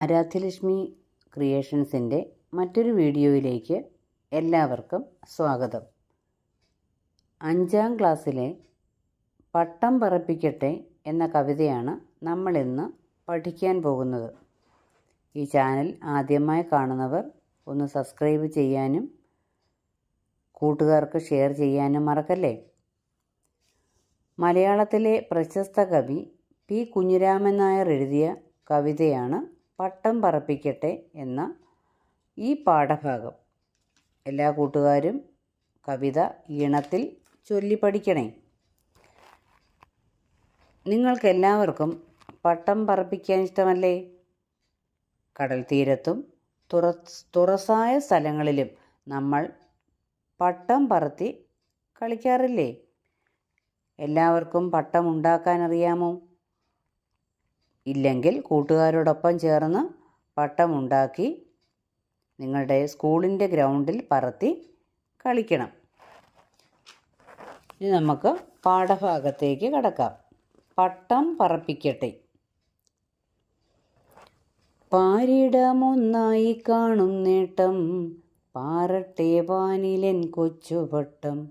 ആരാധ്യലക്ഷ്മി ക്രിയേഷൻസിന്റെ മറ്റൊരു വീഡിയോയിലേക്ക് എല്ലാവർക്കും സ്വാഗതം. അഞ്ചാം ക്ലാസ്സിലെ പട്ടം പറപ്പിക്കട്ടെ എന്ന കവിതയാണ് നമ്മളിന്ന് പഠിക്കാൻ പോകുന്നത്. ഈ ചാനൽ ആദ്യമായി കാണുന്നവർ ഒന്ന് സബ്സ്ക്രൈബ് ചെയ്യാനും കൂട്ടുകാർക്ക് ഷെയർ ചെയ്യാനും മറക്കല്ലേ? മലയാളത്തിലെ പ്രശസ്ത കവി പി കുഞ്ഞിരാമൻ നായർ എഴുതിയ കവിതയാണ് പട്ടം പറപ്പിക്കട്ടെ എന്ന ഈ പാഠഭാഗം. എല്ലാ കൂട്ടുകാരും കവിത ഈണത്തിൽ ചൊല്ലി പഠിക്കണേ. നിങ്ങൾക്കെല്ലാവർക്കും പട്ടം പറപ്പിക്കാൻ ഇഷ്ടമല്ലേ? കടൽ തീരത്തും തുറ തുറസായ സ്ഥലങ്ങളിലും നമ്മൾ പട്ടം പറത്തി കളിക്കാറില്ലേ? എല്ലാവർക്കും പട്ടം ഉണ്ടാക്കാൻ അറിയാമോ? ഇല്ലെങ്കിൽ കൂട്ടുകാരോടൊപ്പം ചേർന്ന് പട്ടമുണ്ടാക്കി നിങ്ങളുടെ സ്കൂളിന്റെ ഗ്രൗണ്ടിൽ പറത്തി കളിക്കണം. ഇനി നമുക്ക് പാഠഭാഗത്തേക്ക് കടക്കാം. പട്ടം പറപ്പിക്കട്ടെ. പാരിടമൊന്നായി കാണും നേട്ടം. പാറട്ടെ വാനിലൻ കൊച്ചുപട്ടം.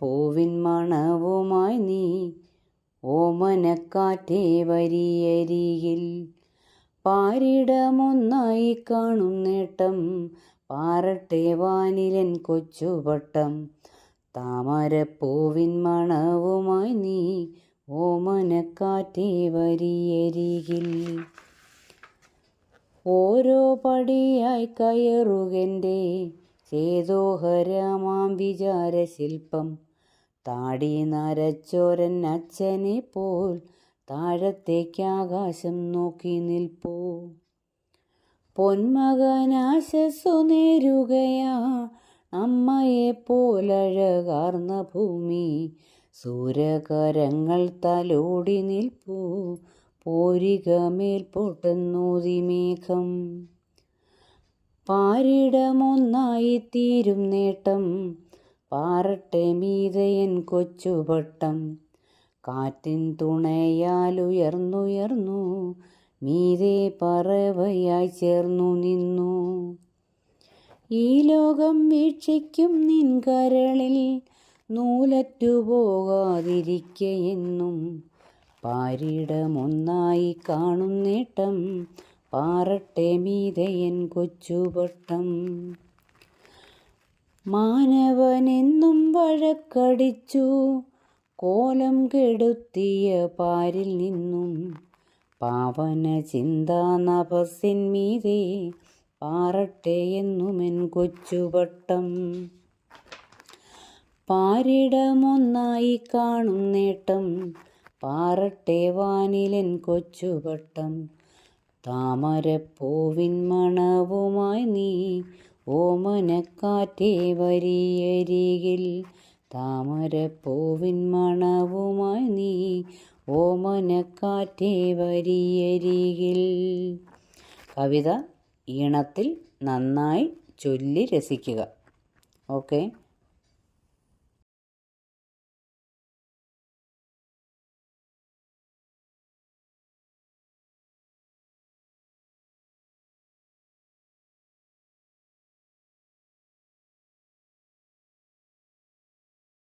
പൂവിൻ മണവുമായി നീ ഓമനക്കാറ്റേ വരിയരിയിൽ പാരിടമൊന്നായി കാണും നേട്ടം. പാറട്ടെ വാനിലൻ കൊച്ചുപട്ടം താമരപ്പൂവിൻ മണവുമായി നീ ഓമനക്കാറ്റേ വരിയരികിൽ. ഓരോ പടിയായി കയറുകന്റെ ചേതോഹരമാം വിചാരശില്പം. താടി നരച്ചോരൻ അച്ഛനെ പോൽ താഴത്തേക്ക് ആകാശം നോക്കി നിൽപ്പോ. പൊന്മകനാശസ്സു നേരുകയാ അമ്മയെ പോലഴകാർന്ന ഭൂമി. സൂരകരങ്ങൾ തലോടി നിൽപ്പൂ പോരിക മേൽപോട്ടെന്നൂതി മേഘം പാരിടമൊന്നായി തീരും നേട്ടം പാറട്ടെ മീതയൻ കൊച്ചുപട്ടം. കാറ്റിൻ തുണയാലുയർന്നുയർന്നു മീതെ പറവയായി ചേർന്നു നിന്നു. ഈ ലോകം വീക്ഷിക്കും നിൻ കരളിൽ നൂലറ്റുപോകാതിരിക്കയെന്നും പാരിടമൊന്നായി കാണുന്നേട്ടം പാറട്ടെ മീതയൻ കൊച്ചുപട്ടം. മാനവനെന്നും വഴക്കടിച്ചു. കോലം കെടുത്തിയ പാരിൽ നിന്നും പാവന ചിന്താ നഭസിന്മീതെ പാറട്ടെ എന്നുമെൻ കൊച്ചുപട്ടം പാരിടമൊന്നായി കാണും നേട്ടം പാറട്ടെ വാനിലൻ കൊച്ചുപട്ടം താമരപ്പൂവിൻ മണ ഓമനക്കാറ്റേ വരിയരികിൽ. താമരപ്പൂവിൻ മണവുമായി നീ ഓമനക്കാറ്റേ വരിയരികിൽ. കവിത ഈണത്തിൽ നന്നായി ചൊല്ലി രസിക്കുക. ഓക്കെ.